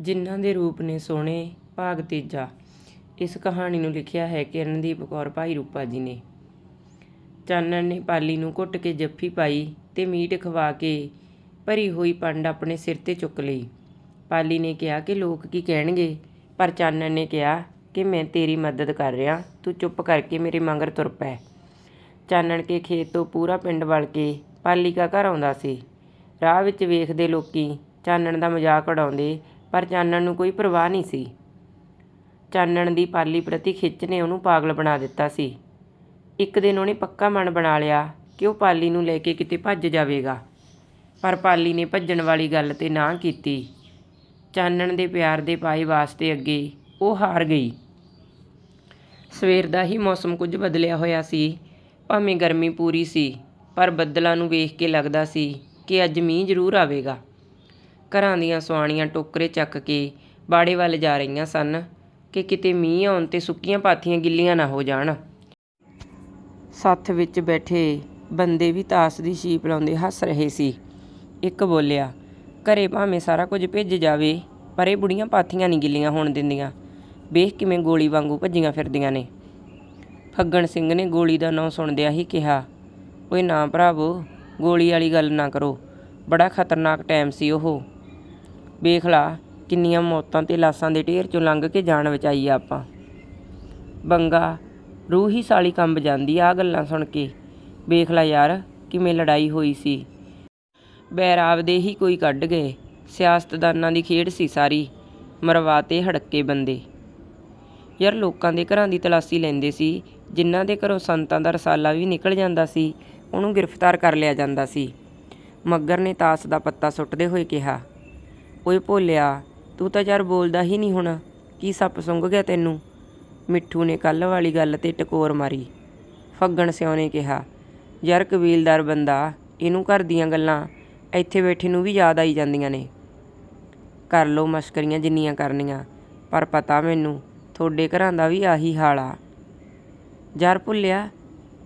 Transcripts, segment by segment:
ਜਿਨ੍ਹਾਂ ਦੇ ਰੂਪ ਨੇ ਸੋਹਣੇ ਭਾਗ ਤੀਜਾ। ਇਸ ਕਹਾਣੀ ਨੂੰ ਲਿਖਿਆ ਹੈ ਕਿਰਨਦੀਪ ਕੌਰ ਭਾਈ ਰੂਪਾ ਜੀ ਨੇ। ਚਾਨਣ ਨੇ ਪਾਲੀ ਨੂੰ ਘੁੱਟ ਕੇ ਜੱਫੀ ਪਾਈ ਤੇ ਮੀਟ ਖਵਾ ਕੇ ਭਰੀ ਹੋਈ ਪੰਡ ਆਪਣੇ ਸਿਰ ਤੇ ਚੁੱਕ ਲਈ। ਪਾਲੀ ਨੇ ਕਿਹਾ ਕਿ ਲੋਕ ਕੀ ਕਹਿਣਗੇ, ਪਰ ਚਾਨਣ ਨੇ ਕਿਹਾ ਕਿ ਮੈਂ ਤੇਰੀ ਮਦਦ ਕਰ ਰਿਹਾ, ਤੂੰ ਚੁੱਪ ਕਰਕੇ ਮੇਰੇ ਮੰਗਰ ਤੁਰ ਪੈ। ਚਾਨਣ ਕੇ ਖੇਤ ਤੋਂ ਪੂਰਾ ਪਿੰਡ ਵਲ ਕੇ ਪਾਲੀ ਦਾ ਘਰ ਆਉਂਦਾ ਸੀ। ਰਾਹ ਵਿੱਚ ਵੇਖਦੇ ਲੋਕੀ ਚਾਨਣ ਦਾ ਮਜ਼ਾਕ ਉਡਾਉਂਦੇ ਪਰ ਚਾਨਣ ਨੂੰ ਕੋਈ ਪਰਵਾਹ ਨਹੀਂ ਸੀ। ਚਾਨਣ ਦੀ ਪਾਲੀ ਪ੍ਰਤੀ ਖਿੱਚ ਨੇ ਉਹਨੂੰ ਪਾਗਲ ਬਣਾ ਦਿੱਤਾ ਸੀ। ਇੱਕ ਦਿਨ ਉਹਨੇ ਪੱਕਾ ਮਨ ਬਣਾ ਲਿਆ ਕਿ ਉਹ ਪਾਲੀ ਨੂੰ ਲੈ ਕੇ ਕਿਤੇ ਭੱਜ ਜਾਵੇਗਾ। ਪਰ ਪਾਲੀ ਨੇ ਭੱਜਣ ਵਾਲੀ ਗੱਲ ਤੇ ਨਾ ਕੀਤੀ। ਚਾਨਣ ਦੇ ਪਿਆਰ ਦੇ ਪਾਏ ਵਾਸਤੇ ਅੱਗੇ ਉਹ ਹਾਰ ਗਈ। ਸਵੇਰ ਦਾ ਹੀ ਮੌਸਮ ਕੁਝ ਬਦਲਿਆ ਹੋਇਆ ਸੀ। ਭਾਵੇਂ ਗਰਮੀ ਪੂਰੀ ਸੀ, ਪਰ ਬੱਦਲਾਂ ਨੂੰ ਵੇਖ ਕੇ ਲੱਗਦਾ ਸੀ ਕਿ ਅੱਜ ਮੀਂਹ ਜ਼ਰੂਰ ਆਵੇਗਾ। ਘਰਾਂ ਦੀਆਂ ਸੁਆਣੀਆਂ ਟੋਕਰੇ ਚੱਕ ਕੇ ਬਾੜੇ ਵੱਲ ਜਾ ਰਹੀਆਂ ਸਨ ਕਿ ਕਿਤੇ ਮੀਂਹ ਆਉਣ ਤੇ ਸੁੱਕੀਆਂ ਪਾਥੀਆਂ ਗਿੱਲੀਆਂ ਨਾ ਹੋ ਜਾਣ। ਸੱਥ ਵਿੱਚ ਬੈਠੇ ਬੰਦੇ ਵੀ ਤਾਸ ਦੀ ਛੀਪ ਲਾਉਂਦੇ ਹੱਸ ਰਹੇ ਸੀ। ਇੱਕ ਬੋਲਿਆ, ਘਰੇ ਭਾਵੇਂ ਸਾਰਾ ਕੁਝ ਭਿੱਜ ਜਾਵੇ, ਪਰ ਇਹ ਬੁੜੀਆਂ ਪਾਥੀਆਂ ਨਹੀਂ ਗਿੱਲੀਆਂ ਹੋਣ ਦਿੰਦੀਆਂ। ਵੇਖ ਕਿਵੇਂ ਗੋਲੀ ਵਾਂਗੂ ਭੱਜੀਆਂ ਫਿਰਦੀਆਂ ਨੇ। ਫੱਗਣ ਸਿੰਘ ਨੇ ਗੋਲੀ ਦਾ ਨਾਂ ਸੁਣਦਿਆਂ ਹੀ ਕਿਹਾ, ਓਏ ਨਾ ਭਰਾਵੋ, ਗੋਲੀ ਵਾਲੀ ਗੱਲ ਨਾ ਕਰੋ। ਬੜਾ ਖਤਰਨਾਕ ਟਾਈਮ ਸੀ ਉਹ। ਵੇਖ ਲਾ ਕਿੰਨੀਆਂ ਮੌਤਾਂ ਤੇ ਲਾਸਾਂ ਦੇ ਢੇਰ ਚੋਂ ਲੰਘ ਕੇ ਜਾਨ ਬਚਾਈ ਆ ਆਪਾਂ। ਬੰਗਾ, ਰੂਹ ਹੀ ਸਾਲੀ ਕੰਬ ਜਾਂਦੀ ਆ ਗੱਲਾਂ ਸੁਣ ਕੇ। ਵੇਖ ਲੈ ਯਾਰ, ਕਿਵੇਂ ਲੜਾਈ ਹੋਈ ਸੀ। ਬੈਰਾਵ ਦੇ ਹੀ ਕੋਈ ਕੱਢ ਗਏ। ਸਿਆਸਤਦਾਨਾਂ ਦੀ ਖੇਡ ਸੀ ਸਾਰੀ। ਮਰਵਾਤੇ ਹੜੱਕੇ ਬੰਦੇ। ਯਾਰ ਲੋਕਾਂ ਦੇ ਘਰਾਂ ਦੀ ਤਲਾਸ਼ੀ ਲੈਂਦੇ ਸੀ। ਜਿਨ੍ਹਾਂ ਦੇ ਘਰੋਂ ਸੰਤਾਂ ਦਾ ਰਸਾਲਾ ਵੀ ਨਿਕਲ ਜਾਂਦਾ ਸੀ, ਉਹਨੂੰ ਗ੍ਰਿਫਤਾਰ ਕਰ ਲਿਆ ਜਾਂਦਾ ਸੀ। ਮੱਗਰ ਨੇ ਤਾਸ ਦਾ ਪੱਤਾ ਸੁੱਟਦੇ ਹੋਏ ਕਿਹਾ ਓਏ ਭੋਲਿਆ। ਤੂੰ ਤਾਂ ਯਾਰ ਬੋਲਦਾ ਹੀ ਨਹੀਂ ਹੁਣ। ਕੀ ਸੱਪ ਸੁੰਘ ਗਿਆ ਤੈਨੂੰ? ਮਿੱਠੂ ਨੇ ਕੱਲ ਵਾਲੀ ਗੱਲ ਤੇ ਟਕੋਰ ਮਾਰੀ। ਫੱਗਣ ਸਿਉ ਨੇ ਕਿਹਾ, ਯਾਰ ਕਬੀਲਦਾਰ ਬੰਦਾ, ਇਹਨੂੰ ਘਰ ਦੀਆਂ ਗੱਲਾਂ ਇੱਥੇ ਬੈਠੇ ਨੂੰ ਵੀ ਯਾਦ ਆਈ ਜਾਂਦੀਆਂ ਨੇ। ਕਰ ਲੋ ਮਸ਼ਕਰੀਆਂ ਜਿੰਨੀਆਂ ਕਰਨੀਆਂ, ਪਰ ਪਤਾ ਮੈਨੂੰ ਤੁਹਾਡੇ ਘਰਾਂ ਦਾ ਵੀ ਆਹੀ ਹਾਲ ਆ। ਯਾਰ ਭੁੱਲਿਆ,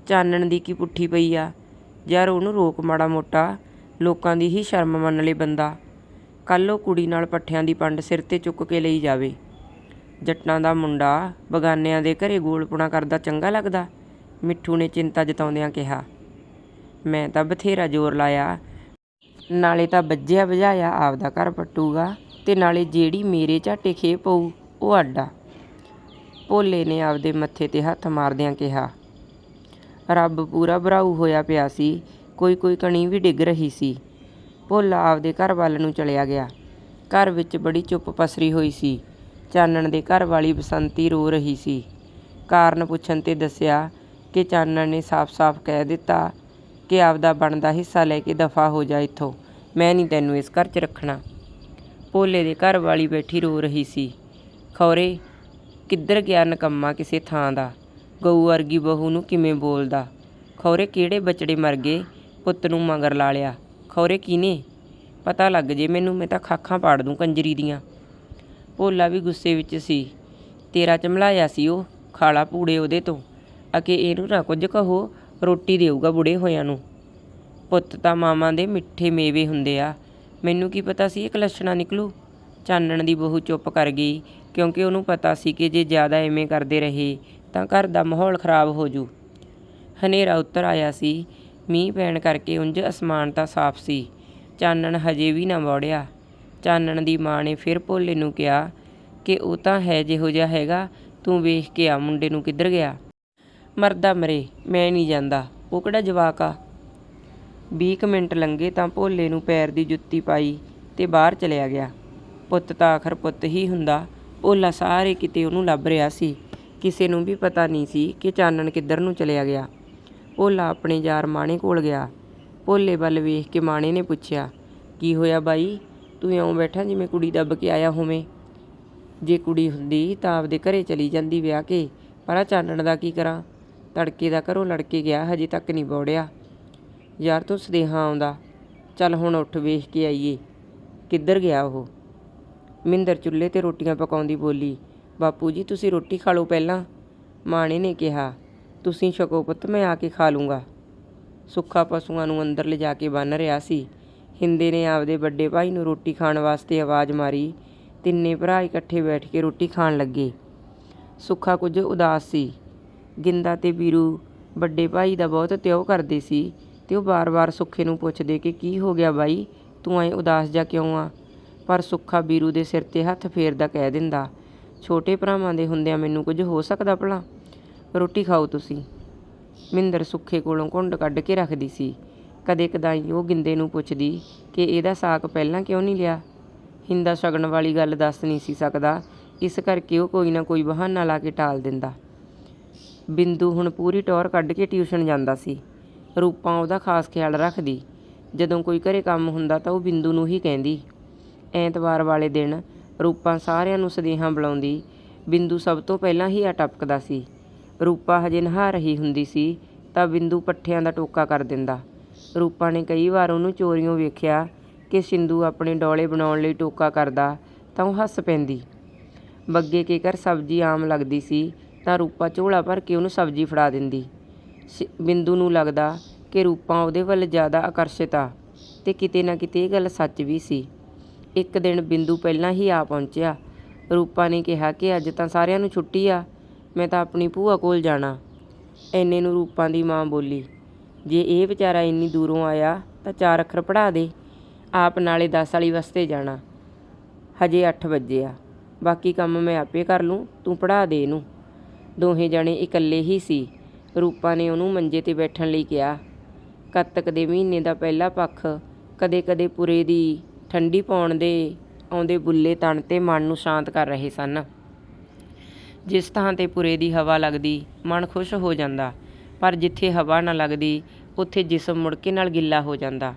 ਚਾਨਣ ਦੀ ਕੀ ਪੁੱਠੀ ਪਈ ਆ? ਯਾਰ ਉਹਨੂੰ ਰੋਕ ਮਾੜਾ ਮੋਟਾ, ਲੋਕਾਂ ਦੀ ਹੀ ਸ਼ਰਮ ਮੰਨ ਲਈ ਬੰਦਾ। ਕੱਲ੍ਹ ਉਹ ਕੁੜੀ ਨਾਲ ਪੱਠਿਆਂ ਦੀ ਪੰਡ ਸਿਰ ਤੇ ਚੁੱਕ ਕੇ ਲਈ ਜਾਵੇ। ਜੱਟਾਂ ਦਾ ਮੁੰਡਾ ਬਗਾਨਿਆਂ ਦੇ ਘਰੇ ਗੋਲਪੁਣਾ ਕਰਦਾ ਚੰਗਾ ਲੱਗਦਾ, ਮਿੱਠੂ ਨੇ ਚਿੰਤਾ ਜਤਾਉਂਦਿਆਂ ਕਿਹਾ। ਮੈਂ ਤਾਂ ਬਥੇਰਾ ਜ਼ੋਰ ਲਾਇਆ, ਨਾਲੇ ਤਾਂ ਵੱਜਿਆ ਵਜਾਇਆ ਆਪਦਾ ਘਰ ਪੱਟੂਗਾ ਤੇ ਨਾਲੇ ਜਿਹੜੀ ਮੇਰੇ ਝਾਟੇ ਖੇ ਪਊ ਉਹ ਅੱਡਾ ਭੋਲੇ ਨੇ ਆਪਦੇ ਮੱਥੇ ਤੇ ਹੱਥ ਮਾਰਦਿਆਂ ਕਿਹਾ, ਰੱਬ ਪੂਰਾ ਭਰਾਊ ਹੋਇਆ ਪਿਆ ਸੀ ਕੋਈ ਕੋਈ ਕਣੀ ਵੀ ਡਿੱਗ ਰਹੀ ਸੀ। ਭੋਲਾ ਆਪਦੇ ਘਰ ਵੱਲ ਨੂੰ ਚਲਿਆ ਗਿਆ। ਘਰ ਵਿੱਚ ਬੜੀ ਚੁੱਪ ਪਸਰੀ ਹੋਈ ਸੀ। ਚਾਨਣ ਦੇ ਘਰ ਵਾਲੀ ਬਸੰਤੀ ਰੋ ਰਹੀ ਸੀ। ਕਾਰਨ ਪੁੱਛਣ ਤੇ ਦੱਸਿਆ ਕਿ ਚਾਨਣ ਨੇ ਸਾਫ਼-ਸਾਫ਼ ਕਹਿ ਦਿੱਤਾ ਕਿ ਆਪਦਾ ਬਣਦਾ ਹਿੱਸਾ ਲੈ ਕੇ ਦਫਾ ਹੋ ਜਾ ਇੱਥੋਂ। ਮੈਂ ਨਹੀਂ ਤੈਨੂੰ ਇਸ ਘਰ 'ਚ ਰੱਖਣਾ। ਭੋਲੇ ਦੇ ਘਰ ਵਾਲੀ ਬੈਠੀ ਰੋ ਰਹੀ ਸੀ। ਖੌਰੇ, ਕਿੱਧਰ ਗਿਆ ਨਕੰਮਾ ਕਿਸੇ ਥਾਂ ਦਾ? ਗਊ ਵਰਗੀ ਬਹੂ ਨੂੰ ਕਿਵੇਂ ਬੋਲਦਾ? ਖੌਰੇ ਕਿਹੜੇ ਬਚੜੇ ਮਰ ਗਏ? ਪੁੱਤ ਨੂੰ ਮਗਰ ਲਾ ਲਿਆ। ਖੌਰੇ ਕਿਨੇ? ਪਤਾ ਲੱਗ ਜੇ ਮੈਨੂੰ, ਮੈਂ ਤਾਂ ਖਾਖਾਂ ਪਾੜ ਦੂੰ ਕੰਜਰੀ ਦੀਆਂ। ਭੋਲਾ ਵੀ ਗੁੱਸੇ ਵਿੱਚ ਸੀ। ਤੇਰਾ ਚਮਲਾਇਆ ਸੀ ਉਹ, ਖਾਲਾ ਪੂੜੇ ਉਹਦੇ ਤੋਂ। ਅਕੇ ਇਹਨੂੰ ਨਾ ਕੁਝ ਕਹੋ, ਰੋਟੀ ਦੇਊਗਾ ਬੁੜੇ ਹੋਇਆਂ ਨੂੰ। ਪੁੱਤ ਤਾਂ ਮਾਮਾ ਦੇ ਮਿੱਠੇ ਮੇਵੇ ਹੁੰਦੇ ਆ। ਮੈਨੂੰ ਕੀ ਪਤਾ ਸੀ ਇਹ ਕਲਸ਼ਣਾ ਨਿਕਲੂ? ਚਾਨਣ ਦੀ ਬਹੂ ਚੁੱਪ ਕਰ ਗਈ, ਕਿਉਂਕਿ ਉਹਨੂੰ ਪਤਾ ਸੀ ਕਿ ਜੇ ਜ਼ਿਆਦਾ ਐਵੇਂ ਕਰਦੇ ਰਹੇ, ਤਾਂ ਘਰ ਦਾ ਮਾਹੌਲ ਖਰਾਬ ਹੋ ਜੂ। ਹਨੇਰਾ ਉੱਤਰ ਆਇਆ ਸੀ। ਮੀਂਹ ਪੈਣ ਕਰਕੇ ਉਂਝ ਅਸਮਾਨ ਤਾਂ ਸਾਫ਼ ਸੀ। ਚਾਨਣ ਹਜੇ ਵੀ ਨਾ ਵੜਿਆ ਚਾਨਣ ਦੀ ਮਾਂ ਨੇ ਫਿਰ ਭੋਲੇ ਨੂੰ ਕਿਹਾ ਕਿ ਉਹ ਤਾਂ ਹੈ ਜਿਹੋ ਜਿਹਾ ਹੈਗਾ, ਤੂੰ ਵੇਖ ਕੇ ਆ ਮੁੰਡੇ ਨੂੰ ਕਿੱਧਰ ਗਿਆ। ਮਰਦਾ ਮਰੇ, ਮੈਂ ਨਹੀਂ ਜਾਂਦਾ। ਉਹ ਕਿਹੜਾ ਜਵਾਕ ਆ? 20 ਮਿੰਟ ਲੰਘੇ ਤਾਂ ਭੋਲੇ ਨੂੰ ਪੈਰ ਦੀ ਜੁੱਤੀ ਪਾਈ ਤੇ ਬਾਹਰ ਚਲਿਆ ਗਿਆ। ਪੁੱਤ ਤਾਂ ਆਖਰ ਪੁੱਤ ਹੀ ਹੁੰਦਾ। ਭੋਲਾ ਸਾਰੇ ਕਿਤੇ ਉਹਨੂੰ ਲੱਭ ਰਿਹਾ ਸੀ। ਕਿਸੇ ਨੂੰ ਵੀ ਪਤਾ ਨਹੀਂ ਸੀ ਕਿ ਚਾਨਣ ਕਿੱਧਰ ਨੂੰ ਚਲਿਆ ਗਿਆ। ਭੋਲਾ ਆਪਣੇ ਯਾਰ ਮਾਣੇ ਕੋਲ ਗਿਆ। ਭੋਲੇ ਵੱਲ ਵੇਖ ਕੇ ਮਾਣੇ ਨੇ ਪੁੱਛਿਆ, ਕੀ ਹੋਇਆ ਬਾਈ? ਤੂੰ ਇਉਂ ਬੈਠਾ ਜਿਵੇਂ ਕੁੜੀ ਦੱਬ ਕੇ ਆਇਆ ਹੋਵੇਂ? ਜੇ ਕੁੜੀ ਹੁੰਦੀ ਤਾਂ ਆਪਦੇ ਘਰੇ ਚਲੀ ਜਾਂਦੀ ਵਿਆਹ ਕੇ, ਪਰ ਆ ਚਾਨਣ ਦਾ ਕੀ ਕਰਾਂ? ਤੜਕੇ ਦਾ ਘਰੋਂ ਲੜਕੇ ਗਿਆ, ਹਜੇ ਤੱਕ ਨਹੀਂ ਬੋੜਿਆ। ਯਾਰ ਤੂੰ ਸਦੇਹਾ ਆਉਂਦਾ। ਚੱਲ ਹੁਣ ਉੱਠ ਵੇਖ ਕੇ ਆਈਏ। ਕਿੱਧਰ ਗਿਆ ਉਹ? ਮਿੰਦਰ ਚੁੱਲ੍ਹੇ ਤੇ ਰੋਟੀਆਂ ਪਕਾਉਂਦੀ ਬੋਲੀ, ਬਾਪੂ ਜੀ, ਤੁਸੀਂ ਰੋਟੀ ਖਾ ਲਓ ਪਹਿਲਾਂ। ਮਾਣੇ ਨੇ ਕਿਹਾ। ਤੁਸੀਂ ਛਕੋ ਪੁੱਤ, ਮੈਂ ਆ ਕੇ ਖਾ ਲੂੰਗਾ। ਸੁੱਖਾ ਪਸ਼ੂਆਂ ਨੂੰ ਅੰਦਰ ਲਿਜਾ ਕੇ ਬੰਨ ਰਿਹਾ ਸੀ। ਹਿੰਦੇ ਨੇ ਆਪਦੇ ਵੱਡੇ ਭਾਈ ਨੂੰ ਰੋਟੀ ਖਾਣ ਵਾਸਤੇ ਆਵਾਜ਼ ਮਾਰੀ। ਤਿੰਨੇ ਭਰਾ ਇਕੱਠੇ ਬੈਠ ਕੇ ਰੋਟੀ ਖਾਣ ਲੱਗੇ। ਸੁੱਖਾ ਕੁਝ ਉਦਾਸ ਸੀ। ਗਿੰਦਾ ਤੇ ਵੀਰੂ ਵੱਡੇ ਭਾਈ ਦਾ ਬਹੁਤ ਤਿਉ ਕਰਦੇ ਸੀ ਤੇ ਉਹ ਬਾਰ-ਬਾਰ ਸੁੱਖੇ ਨੂੰ ਪੁੱਛਦੇ ਕਿ ਕੀ ਹੋ ਗਿਆ ਬਾਈ, ਤੂੰ ਐ ਉਦਾਸ ਜਾ ਕਿਉਂ ਆ? ਪਰ ਸੁੱਖਾ ਵੀਰੂ ਦੇ ਸਿਰ ਤੇ ਹੱਥ ਫੇਰਦਾ ਕਹਿ ਦਿੰਦਾ, ਛੋਟੇ ਭਰਾਵਾਂ ਦੇ ਹੁੰਦਿਆਂ ਮੈਨੂੰ ਕੁਝ ਹੋ ਸਕਦਾ ਭਲਾ? ਰੋਟੀ ਖਾਓ ਤੁਸੀਂ। ਮਿੰਦਰ ਸੁੱਖੇ ਕੋਲੋਂ ਘੁੰਡ ਕੱਢ ਕੇ ਰੱਖਦੀ ਸੀ। ਕਦੇ ਕਦਾਈ ਉਹ ਗਿੰਦੇ ਨੂੰ ਪੁੱਛਦੀ ਕਿ ਇਹਦਾ ਸਾਕ ਪਹਿਲਾਂ ਕਿਉਂ ਨਹੀਂ ਲਿਆ? ਹਿੰਦਾ ਸ਼ਗਨ ਵਾਲੀ ਗੱਲ ਦੱਸ ਨਹੀਂ ਸੀ ਸਕਦਾ। ਇਸ ਕਰਕੇ ਉਹ ਕੋਈ ਨਾ ਕੋਈ ਬਹਾਨਾ ਲਾ ਕੇ ਟਾਲ ਦਿੰਦਾ। ਬਿੰਦੂ ਹੁਣ ਪੂਰੀ ਟੌਰ ਕੱਢ ਕੇ ਟਿਊਸ਼ਨ ਜਾਂਦਾ ਸੀ। ਰੂਪਾਂ ਉਹਦਾ ਖਾਸ ਖਿਆਲ ਰੱਖਦੀ। ਜਦੋਂ ਕੋਈ ਘਰੇ ਕੰਮ ਹੁੰਦਾ ਤਾਂ ਉਹ ਬਿੰਦੂ ਨੂੰ ਹੀ ਕਹਿੰਦੀ। ਐਤਵਾਰ ਵਾਲੇ ਦਿਨ ਰੂਪਾਂ ਸਾਰਿਆਂ ਨੂੰ ਸਦੇਹਾਂ ਬੁਲਾਉਂਦੀ। ਬਿੰਦੂ ਸਭ ਤੋਂ ਪਹਿਲਾਂ ਹੀ ਆ ਟਪਕਦਾ ਸੀ। ਰੂਪਾ ਹਜੇ ਨਹਾ ਰਹੀ ਹੁੰਦੀ ਸੀ, ਤਾਂ ਬਿੰਦੂ ਪੱਠਿਆਂ ਦਾ ਟੋਕਾ ਕਰ ਦਿੰਦਾ। ਰੂਪਾ ਨੇ ਕਈ ਵਾਰ ਉਹਨੂੰ ਚੋਰੀਓਂ ਵੇਖਿਆ ਕਿ ਸਿੰਧੂ ਆਪਣੇ ਡੌਲੇ ਬਣਾਉਣ ਲਈ ਟੋਕਾ ਕਰਦਾ ਤਾਂ ਉਹ ਹੱਸ ਪੈਂਦੀ। ਬੱਗੇ ਕੇ ਘਰ ਸਬਜ਼ੀ ਆਮ ਲੱਗਦੀ ਸੀ, ਤਾਂ ਰੂਪਾ ਝੋਲਾ ਭਰ ਕੇ ਉਹਨੂੰ ਸਬਜ਼ੀ ਫੜਾ ਦਿੰਦੀ। ਸ਼- ਬਿੰਦੂ ਨੂੰ ਲੱਗਦਾ ਕਿ ਰੂਪਾ ਉਹਦੇ ਵੱਲ ਜ਼ਿਆਦਾ ਆਕਰਸ਼ਿਤ ਆ ਤੇ ਕਿਤੇ ਨਾ ਕਿਤੇ ਇਹ ਗੱਲ ਸੱਚ ਵੀ ਸੀ। ਇੱਕ ਦਿਨ ਬਿੰਦੂ ਪਹਿਲਾਂ ਹੀ ਆ ਪਹੁੰਚਿਆ। ਰੂਪਾ ਨੇ ਕਿਹਾ ਕਿ ਅੱਜ ਤਾਂ ਸਾਰਿਆਂ ਨੂੰ ਛੁੱਟੀ ਆ ਮੈਂ ਤਾਂ ਆਪਣੀ ਭੂਆ ਕੋਲ ਜਾਣਾ। ਐਨੇ ਨੂੰ ਰੂਪਾਂ ਦੀ ਮਾਂ ਬੋਲੀ। ਜੇ ਇਹ ਵਿਚਾਰਾ ਇੰਨੀ ਦੂਰੋਂ ਆਇਆ, ਤਾਂ ਚਾਰ ਅੱਖਰ ਪੜ੍ਹਾ ਦੇ। ਆਪ ਨਾਲੇ 10 ਵਾਲੀ ਵਾਸਤੇ ਜਾਣਾ। ਹਜੇ 8 ਵਜੇ ਆ। ਬਾਕੀ ਕੰਮ ਮੈਂ ਆਪੇ ਕਰ ਲੂੰ, ਤੂੰ ਪੜ੍ਹਾ ਦੇ ਇਹਨੂੰ। ਦੋਹੇ ਜਣੇ ਇਕੱਲੇ ਹੀ ਸੀ। ਰੂਪਾ ਨੇ ਉਹਨੂੰ ਮੰਜੇ ਤੇ ਬੈਠਣ ਲਈ ਕਿਹਾ। ਕੱਤਕ ਦੇ ਮਹੀਨੇ ਦਾ ਪਹਿਲਾ ਪੱਖ ਕਦੇ-ਕਦੇ ਪੁਰੇ ਦੀ ਠੰਡੀ ਪਾਉਣ ਦੇ ਆਉਂਦੇ ਬੁੱਲੇ ਤਣ ਤੇ ਮਨ ਨੂੰ ਸ਼ਾਂਤ ਕਰ ਰਹੇ ਸਨ। ਜਿਸ ਥਾਂ ਤੇ ਪੁਰੇ ਦੀ ਹਵਾ ਲੱਗਦੀ, ਮਨ ਖੁਸ਼ ਹੋ ਜਾਂਦਾ। ਪਰ ਜਿੱਥੇ ਹਵਾ ਨਾ ਲੱਗਦੀ, ਉੱਥੇ ਜਿਸਮ ਮੁੜਕੇ ਨਾਲ ਗਿੱਲਾ ਹੋ ਜਾਂਦਾ।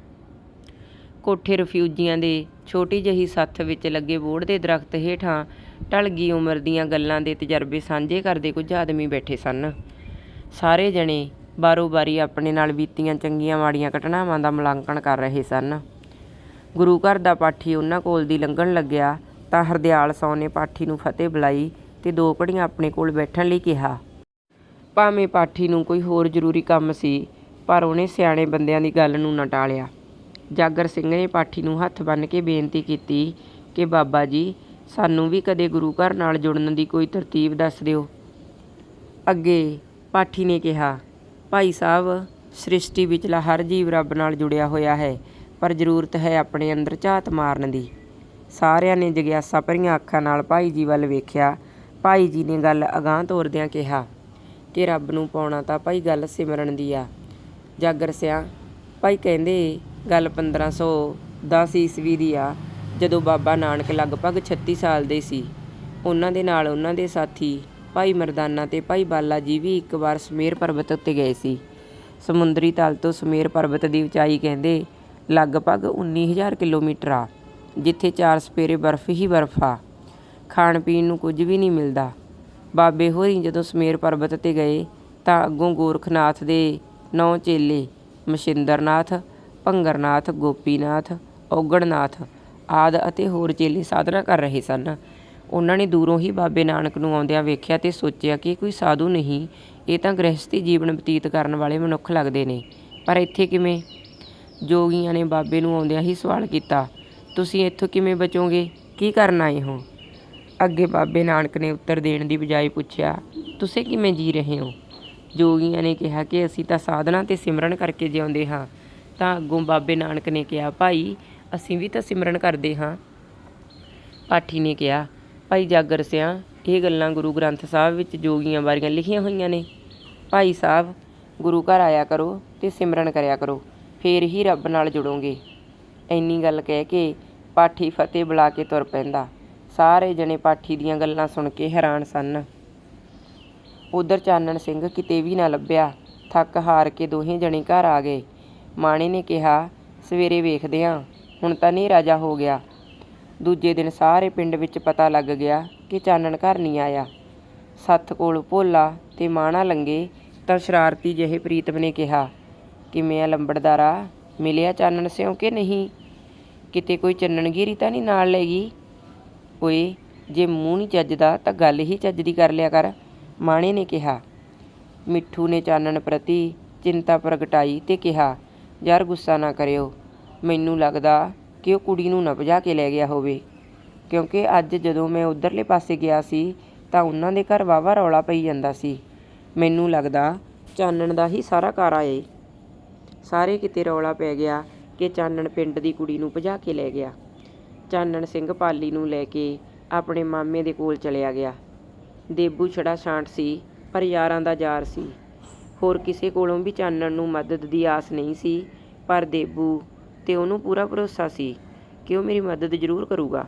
ਕੋਠੇ ਰਫਿਊਜੀਆਂ ਦੇ ਛੋਟੀ ਜਹੀ ਸੱਥ ਵਿੱਚ ਲੱਗੇ ਬੋੜ ਦੇ ਦਰਖਤ ਹੇਠਾਂ ਢਲ ਗਈ ਉਮਰ ਦੀਆਂ ਗੱਲਾਂ ਦੇ ਤਜਰਬੇ ਸਾਂਝੇ ਕਰਦੇ ਕੁਝ ਆਦਮੀ ਬੈਠੇ ਸਨ। ਸਾਰੇ ਜਣੇ ਬਾਰੋ-ਬਾਰੀ ਆਪਣੇ ਨਾਲ ਬੀਤੀਆਂ ਚੰਗੀਆਂ ਮਾੜੀਆਂ ਘਟਨਾਵਾਂ ਦਾ ਮੁਲਾਂਕਣ ਕਰ ਰਹੇ ਸਨ। ਗੁਰੂ ਘਰ ਦਾ ਪਾਠੀ ਉਹਨਾਂ ਕੋਲ ਦੀ ਲੰਘਣ ਲੱਗਿਆ ਤਾਂ ਹਰਦਿਆਲ ਸੌ ਨੇ ਪਾਠੀ ਨੂੰ ਫਤਿਹ ਬੁਲਾਈ ਤੇ ਦੋ ਘੜੀਆਂ ਆਪਣੇ ਕੋਲ ਬੈਠਣ ਲਈ ਕਿਹਾ। ਭਾਵੇਂ ਪਾਠੀ ਨੂੰ ਕੋਈ ਹੋਰ ਜ਼ਰੂਰੀ ਕੰਮ ਸੀ, ਪਰ ਉਹਨੇ ਸਿਆਣੇ ਬੰਦਿਆਂ ਦੀ ਗੱਲ ਨੂੰ ਨਾ ਟਾਲਿਆ। ਜਾਗਰ ਸਿੰਘ ਨੇ ਪਾਠੀ ਨੂੰ ਹੱਥ ਬੰਨ੍ਹ ਕੇ ਬੇਨਤੀ ਕੀਤੀ ਕਿ, ਬਾਬਾ ਜੀ, ਸਾਨੂੰ ਵੀ ਕਦੇ ਗੁਰੂ ਘਰ ਨਾਲ ਜੁੜਨ ਦੀ ਕੋਈ ਤਰਤੀਬ ਦੱਸ ਦਿਓ। ਅੱਗੇ ਪਾਠੀ ਨੇ ਕਿਹਾ, ਭਾਈ ਸਾਹਿਬ, ਸ੍ਰਿਸ਼ਟੀ ਵਿਚਲਾ ਹਰ ਜੀਵ ਰੱਬ ਨਾਲ ਜੁੜਿਆ ਹੋਇਆ ਹੈ, ਪਰ ਜ਼ਰੂਰਤ ਹੈ ਆਪਣੇ ਅੰਦਰ ਝਾਤ ਮਾਰਨ ਦੀ। ਸਾਰਿਆਂ ਨੇ ਜਗਿਆਸਾ ਭਰੀਆਂ ਅੱਖਾਂ ਨਾਲ ਭਾਈ ਜੀ ਵੱਲ ਵੇਖਿਆ ਭਾਈ ਜੀ ਨੇ ਗੱਲ ਅਗਾਂਹ ਤੋਰਦਿਆਂ ਕਿਹਾ, ਕਿ ਰੱਬ ਨੂੰ ਪਾਉਣਾ ਤਾਂ ਭਾਈ ਗੱਲ ਸਿਮਰਨ ਦੀ ਆ। ਜਾਗਰ ਸਿਆ, ਭਾਈ ਕਹਿੰਦੇ ਗੱਲ 1510 ਈਸਵੀ ਦੀ ਆ, ਜਦੋਂ ਬਾਬਾ ਨਾਨਕ ਲਗਭਗ 36 ਸਾਲ ਦੇ ਸੀ। ਉਹਨਾਂ ਦੇ ਨਾਲ ਉਹਨਾਂ ਦੇ ਸਾਥੀ, ਭਾਈ ਮਰਦਾਨਾ ਤੇ ਭਾਈ ਬਾਲਾ ਜੀ ਵੀ ਇੱਕ ਵਾਰ ਸਮੇਰ ਪਰਬਤ ਉੱਤੇ ਗਏ ਸੀ। ਸਮੁੰਦਰੀ ਤਲ ਤੋਂ ਸਮੇਰ ਪਰਬਤ ਦੀ ਉਚਾਈ ਕਹਿੰਦੇ, ਲਗਭਗ 19000 ਕਿਲੋਮੀਟਰ ਆ, ਜਿੱਥੇ ਚਾਰ ਸਪੇਰੇ ਬਰਫ਼ ਹੀ ਬਰਫ਼ ਆ। ਖਾਣ ਪੀਣ ਨੂੰ ਕੁਝ ਵੀ ਨਹੀਂ ਮਿਲਦਾ। ਬਾਬੇ ਹੋਰੀ ਜਦੋਂ ਸਮੇਰ ਪਰਬਤ ਤੇ ਗਏ ਤਾਂ ਅੱਗੋਂ ਗੋਰਖਨਾਥ ਦੇ ਨੌ ਚੇਲੇ ਮਸ਼ਿੰਦਰਨਾਥ, ਭੰਗਰਨਾਥ, ਗੋਪੀਨਾਥ, ਔਗਣਨਾਥ ਆਦ ਅਤੇ ਹੋਰ ਚੇਲੇ ਸਾਧਨਾ ਕਰ ਰਹੇ ਸਨ। ਉਹਨਾਂ ਨੇ ਦੂਰੋਂ ਹੀ ਬਾਬੇ ਨਾਨਕ ਨੂੰ ਆਉਂਦਿਆਂ ਵੇਖਿਆ ਤੇ ਸੋਚਿਆ ਕਿ ਇਹ ਕੋਈ ਸਾਧੂ ਨਹੀਂ, ਇਹ ਤਾਂ ਗ੍ਰਹਸਥੀ ਜੀਵਨ ਬਤੀਤ ਕਰਨ ਵਾਲੇ ਮਨੁੱਖ ਲੱਗਦੇ ਨੇ। ਪਰ ਇੱਥੇ ਕਿਵੇਂ? ਜੋਗੀਆਂ ਨੇ ਬਾਬੇ ਨੂੰ ਆਉਂਦਿਆਂ ਹੀ ਸਵਾਲ ਕੀਤਾ, ਤੁਸੀਂ ਇੱਥੋਂ ਕਿਵੇਂ ਬਚੋਗੇ? ਕੀ ਕਰਨ ਆਏ ਹੋ? ਅੱਗੇ ਬਾਬੇ ਨਾਨਕ ਨੇ ਉੱਤਰ ਦੇਣ ਦੀ ਬਜਾਏ ਪੁੱਛਿਆ, ਤੁਸੀਂ ਕਿਵੇਂ ਜੀ ਰਹੇ ਹੋ? ਜੋਗੀਆਂ ਨੇ ਕਿਹਾ ਕਿ ਅਸੀਂ ਤਾਂ ਸਾਧਨਾ ਤੇ ਸਿਮਰਨ ਕਰਕੇ ਜਿਉਂਦੇ ਹਾਂ। ਤਾਂ ਅੱਗੋਂ ਬਾਬੇ ਨਾਨਕ ਨੇ ਕਿਹਾ, ਭਾਈ, ਅਸੀਂ ਵੀ ਤਾਂ ਸਿਮਰਨ ਕਰਦੇ ਹਾਂ। ਪਾਠੀ ਨੇ ਕਿਹਾ, ਭਾਈ ਜਾਗਰ ਸਿਆ, ਇਹ ਗੱਲਾਂ ਗੁਰੂ ਗ੍ਰੰਥ ਸਾਹਿਬ ਵਿੱਚ ਜੋਗੀਆਂ ਬਾਰੀਆਂ ਲਿਖੀਆਂ ਹੋਈਆਂ ਨੇ। ਭਾਈ ਸਾਹਿਬ, ਗੁਰੂ ਘਰ ਆਇਆ ਕਰੋ ਤੇ ਸਿਮਰਨ ਕਰਿਆ ਕਰੋ, ਫੇਰ ਹੀ ਰੱਬ ਨਾਲ ਜੁੜੋਗੇ। ਇੰਨੀ ਗੱਲ ਕਹਿ ਕੇ ਪਾਠੀ ਫਤਿਹ ਬੁਲਾ ਕੇ ਤੁਰ ਪੈਂਦਾ। ਸਾਰੇ ਜਣੇ ਪਾਠੀ ਦੀਆਂ ਗੱਲਾਂ ਸੁਣ ਕੇ ਹੈਰਾਨ ਸਨ। ਉਧਰ ਚਾਨਣ ਸਿੰਘ ਕਿਤੇ ਵੀ ਨਾ ਲੱਭਿਆ। ਥੱਕ ਹਾਰ ਕੇ ਦੋਹੇ ਜਣੇ ਘਰ ਆ ਗਏ। ਮਾਣੇ ਨੇ ਕਿਹਾ, ਸਵੇਰੇ ਵੇਖਦੇ ਆਂ। ਹੁਣ ਤਾਂ ਹਨੇਰਾ ਜਾ ਹੋ ਗਿਆ। ਦੂਜੇ ਦਿਨ ਸਾਰੇ ਪਿੰਡ ਵਿੱਚ ਪਤਾ ਲੱਗ ਗਿਆ ਕਿ ਚਾਨਣ ਘਰ ਨਹੀਂ ਆਇਆ। ਸੱਥ ਕੋਲ ਭੋਲਾ ਤੇ ਮਾਣਾ ਲੰਗੇ ਤਾਂ ਸ਼ਰਾਰਤੀ ਜਿਹੇ ਪ੍ਰੀਤਮ ਨੇ ਕਿਹਾ, ਕਿਵੇਂ ਆ ਲੰਬੜਦਾਰਾ? ਮਿਲਿਆ ਚਾਨਣ ਸਿਉਂ ਕਿ ਨਹੀਂ? ਕਿਤੇ ਕੋਈ ਚੰਨਣਗੀਰੀ ਤਾਂ ਨਹੀਂ ਨਾਲ ਲੈ ਗਈ? ਓਏ ਜੇ ਮੂੰਹ ਨਹੀਂ ਚੱਜਦਾ ਤਾਂ ਗੱਲ ਹੀ ਚੱਜ ਦੀ ਕਰ ਲਿਆ ਕਰ, ਮਾਣੇ ਨੇ ਕਿਹਾ। ਮਿੱਠੂ ਨੇ ਚਾਨਣ ਪ੍ਰਤੀ ਚਿੰਤਾ ਪ੍ਰਗਟਾਈ ਤੇ ਕਿਹਾ, ਯਾਰ ਗੁੱਸਾ ਨਾ ਕਰਿਓ। ਮੈਨੂੰ ਲੱਗਦਾ ਕਿ ਉਹ ਕੁੜੀ ਨੂੰ ਨਾ ਭਜਾ ਕੇ ਲੈ ਗਿਆ ਹੋਵੇ। ਕਿਉਂਕਿ ਅੱਜ ਜਦੋਂ ਮੈਂ ਉਧਰਲੇ ਪਾਸੇ ਗਿਆ ਸੀ, ਤਾਂ ਉਹਨਾਂ ਦੇ ਘਰ ਵਾਵਾ ਰੌਲਾ ਪਈ ਜਾਂਦਾ ਸੀ। ਮੈਨੂੰ ਲੱਗਦਾ ਚਾਨਣ ਦਾ ਹੀ ਸਾਰਾ ਕਾਰਾ ਏ ਸਾਰੇ ਕਿਤੇ ਰੌਲਾ ਪੈ ਗਿਆ ਕਿ ਚਾਨਣ ਪਿੰਡ ਦੀ ਕੁੜੀ ਨੂੰ ਭਜਾ ਕੇ ਲੈ ਗਿਆ। ਚਾਨਣ ਸਿੰਘ ਪਾਲੀ ਨੂੰ ਲੈ ਕੇ ਆਪਣੇ ਮਾਮੇ ਦੇ ਕੋਲ ਚਲਿਆ ਗਿਆ। ਦੇਬੂ ਛੜਾ ਛਾਂਟ ਸੀ, ਪਰ ਯਾਰਾਂ ਦਾ ਯਾਰ ਸੀ। ਹੋਰ ਕਿਸੇ ਕੋਲੋਂ ਵੀ ਚਾਨਣ ਨੂੰ ਮਦਦ ਦੀ ਆਸ ਨਹੀਂ ਸੀ, ਪਰ ਦੇਬੂ ਤੇ ਉਹਨੂੰ ਪੂਰਾ ਭਰੋਸਾ ਸੀ ਕਿ ਉਹ ਮੇਰੀ ਮਦਦ ਜ਼ਰੂਰ ਕਰੂਗਾ।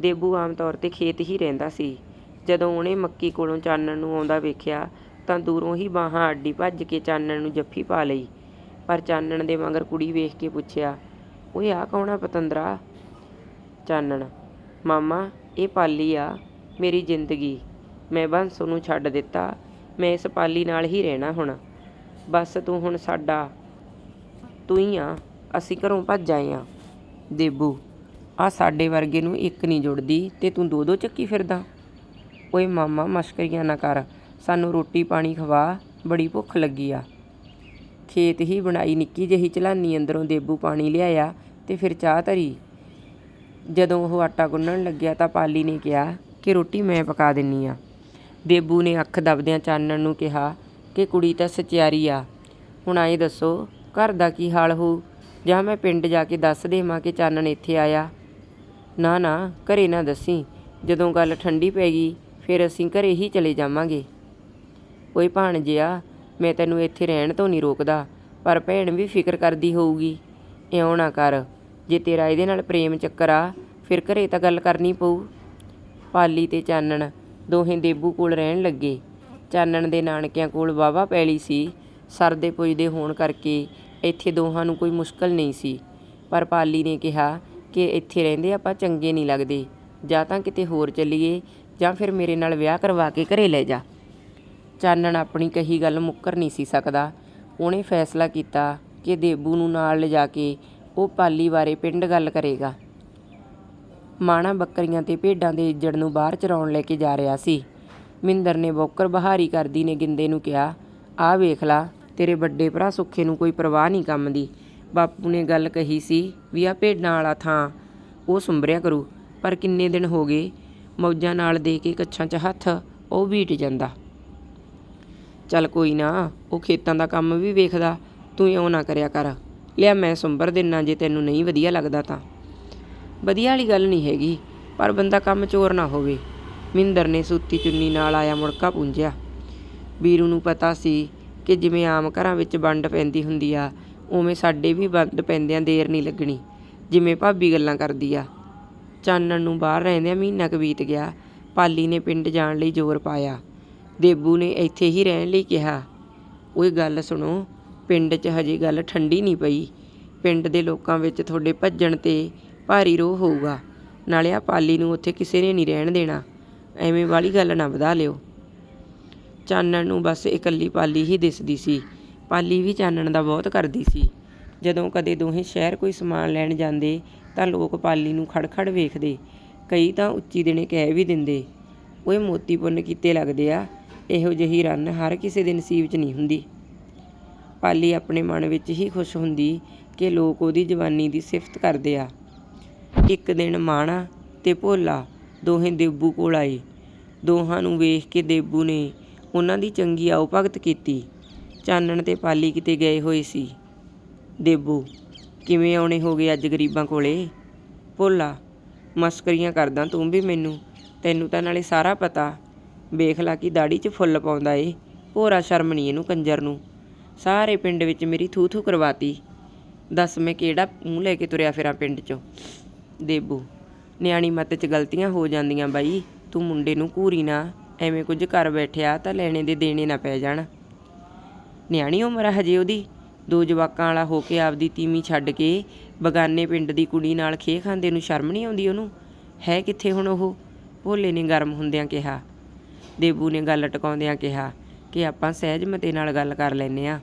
ਦੇਬੂ ਆਮ ਤੌਰ ਤੇ ਖੇਤ ਹੀ ਰਹਿੰਦਾ ਸੀ। ਜਦੋਂ ਉਹਨੇ ਮੱਕੀ ਕੋਲੋਂ ਚਾਨਣ ਨੂੰ ਆਉਂਦਾ ਵੇਖਿਆ, ਤਾਂ ਦੂਰੋਂ ਹੀ ਬਾਹਾਂ ਅੱਡੀ ਭੱਜ ਕੇ ਚਾਨਣ ਨੂੰ ਜੱਫੀ ਪਾ ਲਈ। ਪਰ ਚਾਨਣ ਦੇ ਮਗਰ ਕੁੜੀ ਵੇਖ ਕੇ ਪੁੱਛਿਆ, ਓਏ ਆ ਕੌਣ ਆ ਪਤੰਦਰਾ? ਚਾਨਣ। ਮਾਮਾ, ਇਹ ਪਾਲੀ ਆ ਮੇਰੀ ਜ਼ਿੰਦਗੀ। ਮੈਂ ਬੰਸੋ ਨੂੰ ਛੱਡ ਦਿੱਤਾ। ਮੈਂ ਇਸ ਪਾਲੀ ਨਾਲ ਹੀ ਰਹਿਣਾ ਹੁਣ। ਬਸ ਤੂੰ ਹੁਣ ਸਾਡਾ, ਤੂੰ ਹੀ ਆ। ਅਸੀਂ ਘਰੋਂ ਭੱਜ ਆਏ ਆ। ਦੇਬੂ ਆ ਸਾਡੇ ਵਰਗੇ ਨੂੰ ਇੱਕ ਨਹੀਂ ਜੁੜਦੀ ਤੇ ਤੂੰ ਦੋ ਦੋ ਚੱਕੀ ਫਿਰਦਾ। ਓਏ ਮਾਮਾ, ਮਸ਼ਕਰੀਆਂ ਨਾ ਕਰ। ਸਾਨੂੰ ਰੋਟੀ ਪਾਣੀ ਖਵਾ। ਬੜੀ ਭੁੱਖ ਲੱਗੀ ਆ। ਖੇਤ ਹੀ ਬਣਾਈ ਨਿੱਕੀ ਜਿਹੀ ਚਲਾਨੀ ਅੰਦਰੋਂ ਦੇਬੂ ਪਾਣੀ ਲਿਆਇਆ ਤੇ ਫਿਰ ਚਾਹ ਧਰੀ। ਜਦੋਂ ਉਹ ਆਟਾ ਗੁੰਨਣ ਲੱਗਿਆ ਤਾਂ ਪਾਲੀ ਨੇ ਕਿਹਾ ਕਿ ਰੋਟੀ ਮੈਂ ਪਕਾ ਦਿੰਨੀ ਆ। ਦੇਬੂ ਨੇ ਅੱਖ ਦਬਦਿਆਂ ਚਾਨਣ ਨੂੰ ਕਿਹਾ ਕਿ ਕੁੜੀ ਤਾਂ ਸਚਿਆਰੀ ਆ। ਹੁਣ ਆਏ ਦੱਸੋ, ਘਰ ਦਾ ਕੀ ਹਾਲ ਹੋਊ ਜਾਂ ਮੈਂ ਪਿੰਡ ਜਾ ਕੇ ਦੱਸ ਦੇਵਾਂ ਕਿ ਚਾਨਣ ਇੱਥੇ ਆਇਆ? ਨਾ ਨਾ, ਘਰੇ ਨਾ ਦੱਸੀ। ਜਦੋਂ ਗੱਲ ਠੰਡੀ ਪੈ ਗਈ, ਫਿਰ ਅਸੀਂ ਘਰੇ ਹੀ ਚਲੇ ਜਾਵਾਂਗੇ। ਓਏ ਭਾਣਜਿਆ, ਮੈਂ ਤੈਨੂੰ ਇੱਥੇ ਰਹਿਣ ਤੋਂ ਨਹੀਂ ਰੋਕਦਾ, ਪਰ ਭੈਣ ਵੀ ਫਿਕਰ ਕਰਦੀ ਹੋਊਗੀ। ਇਉਂ ਨਾ ਕਰ। ਜੇ ਤੇਰਾ ਇਹਦੇ ਨਾਲ ਪ੍ਰੇਮ ਚੱਕਰ ਆ, ਫਿਰ ਘਰੇ ਤਾਂ ਗੱਲ ਕਰਨੀ ਪਊ। ਪਾਲੀ ਤੇ ਚਾਨਣ ਦੋਹੇ ਦੇਬੂ ਕੋਲ ਰਹਿਣ ਲੱਗੇ। ਚਾਨਣ ਦੇ ਨਾਨਕਿਆਂ ਕੋਲ ਵਾਵਾ ਪੈਲੀ ਸੀ। ਸਰਦੇ ਪੁੱਜਦੇ ਹੋਣ ਕਰਕੇ ਇੱਥੇ ਦੋਹਾਂ ਨੂੰ ਕੋਈ ਮੁਸ਼ਕਲ ਨਹੀਂ ਸੀ। ਪਰ ਪਾਲੀ ਨੇ ਕਿਹਾ ਕਿ ਇੱਥੇ ਰਹਿੰਦੇ ਆਪਾਂ ਚੰਗੇ ਨਹੀਂ ਲੱਗਦੇ। ਜਾਂ ਤਾਂ ਕਿਤੇ ਹੋਰ ਚੱਲੀਏ, ਜਾਂ ਫਿਰ ਮੇਰੇ ਨਾਲ ਵਿਆਹ ਕਰਵਾ ਕੇ ਘਰੇ ਲੈ ਜਾ। ਚਾਨਣ ਆਪਣੀ ਕਹੀ ਗੱਲ ਮੁੱਕਰ ਨਹੀਂ ਸੀ ਸਕਦਾ। ਉਹਨੇ ਫੈਸਲਾ ਕੀਤਾ ਕਿ ਦੇਬੂ ਨੂੰ ਨਾਲ ਲਿਜਾ ਕੇ ਉਹ ਪਾਲੀ ਬਾਰੇ ਪਿੰਡ ਗੱਲ ਕਰੇਗਾ। ਮਾਣਾ ਬੱਕਰੀਆਂ ਤੇ ਭੇਡਾਂ ਦੇ ਇੱਜੜ ਨੂੰ ਬਾਹਰ ਚਰਾਉਣ ਲੈ ਕੇ ਜਾ ਰਿਹਾ ਸੀ। ਮਿੰਦਰ ਨੇ ਬੋਕਰ ਬਹਾਰੀ ਕਰਦੀ ਨੇ ਗਿੰਦੇ ਨੂੰ ਕਿਹਾ ਆਹ ਵੇਖ ਲਾ, ਤੇਰੇ ਵੱਡੇ ਭਰਾ ਸੁੱਖੇ ਨੂੰ ਕੋਈ ਪਰਵਾਹ ਨਹੀਂ ਕੰਮ ਦੀ। ਬਾਪੂ ਨੇ ਗੱਲ ਕਹੀ ਸੀ ਵੀ ਆ ਭੇਡਾਂ ਵਾਲਾ ਥਾਂ ਉਹ ਸੁੰਬਰਿਆ ਕਰੂ, ਪਰ ਕਿੰਨੇ ਦਿਨ ਹੋ ਗਏ, ਮੌਜਾਂ ਨਾਲ ਦੇ ਕੇ ਕੱਛਾਂ 'ਚ ਹੱਥ, ਉਹ ਬੀਟ ਜਾਂਦਾ। ਚੱਲ ਕੋਈ ਨਾ, ਉਹ ਖੇਤਾਂ ਦਾ ਕੰਮ ਵੀ ਵੇਖਦਾ, ਤੂੰ ਇਉਂ ਨਾ ਕਰਿਆ ਕਰ। ਲਿਆ ਮੈਂ ਸੁੰਬਰ ਦਿਨਾ ਜੇ ਤੈਨੂੰ ਨਹੀਂ ਵਧੀਆ ਲੱਗਦਾ ਤਾਂ। ਵਧੀਆ ਵਾਲੀ ਗੱਲ ਨਹੀਂ ਹੈਗੀ, ਪਰ ਬੰਦਾ ਕੰਮ ਚੋਰ ਨਾ ਹੋਵੇ। ਮਿੰਦਰ ਨੇ ਸੂਤੀ ਚੁੰਨੀ ਨਾਲ ਆਇਆ ਮੁੜਕਾ ਪੁੰਝਿਆ। ਵੀਰੂ ਨੂੰ ਪਤਾ ਸੀ ਕਿ ਜਿਵੇਂ ਆਮ ਘਰਾਂ ਵਿੱਚ ਵੰਡ ਪੈਂਦੀ ਹੁੰਦੀ ਆ, ਉਵੇਂ ਸਾਡੇ ਵੀ ਵੰਡ ਪੈਂਦਿਆਂ ਦੇਰ ਨਹੀਂ ਲੱਗਣੀ, ਜਿਵੇਂ ਭਾਬੀ ਗੱਲਾਂ ਕਰਦੀ ਆ। ਚਾਨਣ ਨੂੰ ਬਾਹਰ ਰਹਿੰਦਿਆਂ ਮਹੀਨਾ ਕੁ ਬੀਤ ਗਿਆ, ਪਾਲੀ ਨੇ ਪਿੰਡ ਜਾਣ ਲਈ ਜ਼ੋਰ ਪਾਇਆ। ਦੇਬੂ ਨੇ ਇੱਥੇ ਹੀ ਰਹਿਣ ਲਈ ਕਿਹਾ, ਓਏ ਗੱਲ ਸੁਣੋ ਪਿੰਡ 'ਚ ਹਜੇ ਗੱਲ ਠੰਡੀ ਨਹੀਂ ਪਈ। ਪਿੰਡ ਦੇ ਲੋਕਾਂ ਵਿੱਚ ਤੁਹਾਡੇ ਭੱਜਣ ਤੇ ਭਾਰੀ ਰੋਹ ਹੋਊਗਾ। ਨਾਲੇ ਆ ਪਾਲੀ ਨੂੰ ਉੱਥੇ ਕਿਸੇ ਨੇ ਨਹੀਂ ਰਹਿਣ ਦੇਣਾ। ਐਵੇਂ ਵਾਲੀ ਗੱਲ ਨਾ ਵਧਾ ਲਿਓ। ਚਾਨਣ ਨੂੰ ਬਸ ਇਕੱਲੀ ਪਾਲੀ ਹੀ ਦਿਸਦੀ ਸੀ। ਪਾਲੀ ਵੀ ਚਾਨਣ ਦਾ ਬਹੁਤ ਕਰਦੀ ਸੀ। ਜਦੋਂ ਕਦੇ ਦੋਹੇ ਸ਼ਹਿਰ ਕੋਈ ਸਮਾਨ ਲੈਣ ਜਾਂਦੇ, ਤਾਂ ਲੋਕ ਪਾਲੀ ਨੂੰ ਖੜਖੜ ਵੇਖਦੇ। ਕਈ ਤਾਂ ਉੱਚੀ ਦਿਨੇ ਕਹਿ ਵੀ ਦਿੰਦੇ, ਓਏ ਮੋਤੀ ਪੁੰਨ ਕੀਤੇ ਲੱਗਦੇ ਆ? ਇਹੋ ਜਿਹੀ ਰੰਨ ਹਰ ਕਿਸੇ ਦੇ ਨਸੀਬ 'ਚ ਨਹੀਂ ਹੁੰਦੀ। ਪਾਲੀ ਆਪਣੇ ਮਨ ਵਿੱਚ ਹੀ ਖੁਸ਼ ਹੁੰਦੀ ਕਿ ਲੋਕ ਉਹਦੀ ਜਵਾਨੀ ਦੀ ਸਿਫਤ ਕਰਦੇ ਆ। ਇੱਕ ਦਿਨ ਮਾਣਾ ਤੇ ਭੋਲਾ ਦੋਹੇ ਦੇਬੂ ਕੋਲ ਆਏ। ਦੋਹਾਂ ਨੂੰ ਵੇਖ ਕੇ ਦੇਬੂ ਨੇ ਉਹਨਾਂ ਦੀ ਚੰਗੀ ਆਓ ਭਗਤ ਕੀਤੀ। ਚਾਨਣ ਤੇ ਪਾਲੀ ਕਿਤੇ ਗਏ ਹੋਏ ਸੀ। ਦੇਬੂ, ਕਿਵੇਂ ਆਉਣੇ ਹੋ ਗਏ ਅੱਜ ਗਰੀਬਾਂ ਕੋਲੇ? ਭੋਲਾ, ਮਸਕਰੀਆਂ ਕਰਦਾ ਤੂੰ ਵੀ ਮੈਨੂੰ। ਤੈਨੂੰ ਤਾਂ ਨਾਲੇ ਸਾਰਾ ਪਤਾ। ਵੇਖ ਲਾ ਕਿ ਦਾੜੀ 'ਚ ਫੁੱਲ ਪਾਉਂਦਾ ਏ। ਭੋਰਾ ਸ਼ਰਮ ਨਹੀਂ ਇਹਨੂੰ ਕੰਜਰ ਨੂੰ। ਸਾਰੇ ਪਿੰਡ ਵਿੱਚ ਮੇਰੀ ਥੂ ਥੂ ਕਰਵਾਤੀ। ਦੱਸ ਮੈਂ ਕਿਹੜਾ ਮੂੰਹ ਲੈ ਕੇ ਤੁਰਿਆ ਫਿਰਾਂ ਪਿੰਡ 'ਚੋਂ? ਦੇਬੂ, ਨਿਆਣੀ ਮੱਤ 'ਚ ਗਲਤੀਆਂ ਹੋ ਜਾਂਦੀਆਂ ਬਾਈ। ਤੂੰ ਮੁੰਡੇ ਨੂੰ ਘੂਰੀ ਨਾ, ਐਵੇਂ ਕੁਝ ਕਰ ਬੈਠਿਆ ਤਾਂ ਲੈਣੇ ਦੇ ਦੇਣੇ ਨਾ ਪੈ ਜਾਣ। ਨਿਆਣੀ ਉਮਰ ਹਜੇ ਉਹਦੀ। ਦੋ ਜਵਾਕਾਂ ਵਾਲਾ ਹੋ ਕੇ ਆਪਦੀ ਤੀਵੀਂ ਛੱਡ ਕੇ ਬਗਾਨੇ ਪਿੰਡ ਦੀ ਕੁੜੀ ਨਾਲ ਖੇ ਖਾਂਦੇ ਨੂੰ ਸ਼ਰਮ ਨਹੀਂ ਆਉਂਦੀ ਉਹਨੂੰ? ਹੈ ਕਿੱਥੇ ਹੁਣ ਉਹ? ਭੋਲੇ ਨੇ ਗਰਮ ਹੁੰਦਿਆਂ ਕਿਹਾ। ਦੇਬੂ ਨੇ ਗੱਲ ਟਕਾਉਂਦਿਆਂ ਕਿਹਾ। ਕਿ ਆਪਾਂ ਸਹਿਜ ਮਤੇ ਨਾਲ ਗੱਲ ਕਰ ਲੈਨੇ ਆ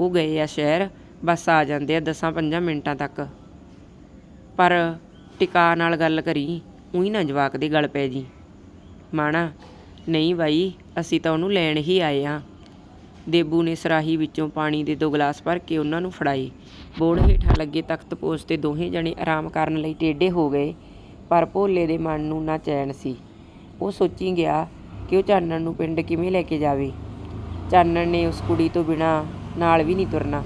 ਉਹ ਗਏ ਆ ਸ਼ਹਿਰ, ਬਸ ਆ ਜਾਂਦੇ ਆ 10-5 ਮਿੰਟਾਂ ਤੱਕ। ਪਰ ਟਿਕਾ ਨਾਲ ਗੱਲ ਕਰੀ, ਉਹੀ ਨਾ ਜਵਾਕ ਦੇ ਗਲ ਪੈ ਜੀ। ਮਾਣਾ, ਨਹੀਂ ਬਾਈ, ਅਸੀਂ ਤਾਂ ਉਹਨੂੰ ਲੈਣ ਹੀ ਆਏ ਆ ਦੇਬੂ ਨੇ ਸਰਾਹੀ ਵਿੱਚੋਂ ਪਾਣੀ ਦੇ ਦੋ ਗਲਾਸ ਭਰ ਕੇ ਉਹਨਾਂ ਨੂੰ ਫੜਾਏ। ਬੋੜ ਹੇਠਾਂ ਲੱਗੇ ਤਖਤ ਪੋਸ ਤੇ ਦੋਹੇ ਜਣੇ ਆਰਾਮ ਕਰਨ ਲਈ ਟੇਢੇ ਹੋ ਗਏ, ਪਰ ਭੋਲੇ ਦੇ ਮਨ ਨੂੰ ਨਾ ਚੈਨ ਸੀ। ਉਹ ਸੋਚੀ ਗਿਆ ਕਿ ਉਹ ਚਾਨਣ ਨੂੰ ਪਿੰਡ ਕਿਵੇਂ ਲੈ ਕੇ ਜਾਵੇ। ਚਾਨਣ ਨੇ ਉਸ ਕੁੜੀ ਤੋਂ ਬਿਨਾਂ ਨਾਲ ਵੀ ਨਹੀਂ ਤੁਰਨਾ।